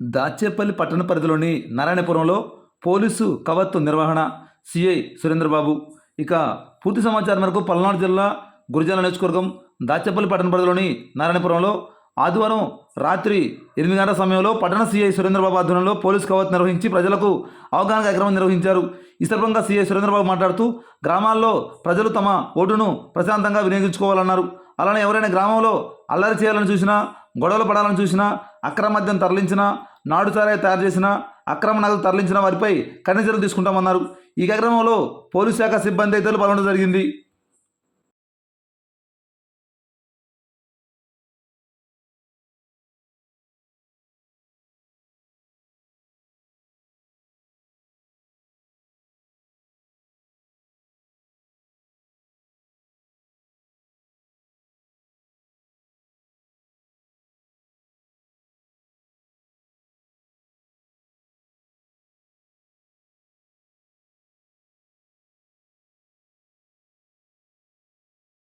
దాచేపల్లి పట్టణ పరిధిలోని నారాయణపురంలో పోలీసు కవత్తు నిర్వహణ సిఐ సురేంద్రబాబు. ఇక పూర్తి సమాచారం మేరకు పల్నాడు జిల్లా గురిజాల నియోజకవర్గం దాచేపల్లి పట్టణ పరిధిలోని నారాయణపురంలో ఆదివారం రాత్రి ఎనిమిది గంటల సమయంలో పట్టణ సీఐ సురేంద్రబాబు ఆధ్వర్యంలో పోలీసు కవత్ నిర్వహించి ప్రజలకు అవగాహన కార్యక్రమం నిర్వహించారు. ఈ సందర్భంగా సిఐ సురేంద్రబాబు మాట్లాడుతూ గ్రామాల్లో ప్రజలు తమ ఓటును ప్రశాంతంగా వినియోగించుకోవాలన్నారు. అలానే ఎవరైనా గ్రామంలో అల్లరి చేయాలని చూసినా గొడవలు పడాలని చూసినా అక్రమ మద్యం తరలించినా నాడు సారాయి తయారు చేసిన అక్రమ నగదు తరలించిన వారిపై కఠిన చర్యలు తీసుకుంటామన్నారు. ఈ కార్యక్రమంలో పోలీస్ శాఖ సిబ్బంది ఇతరులు పాల్గొనడం జరిగింది.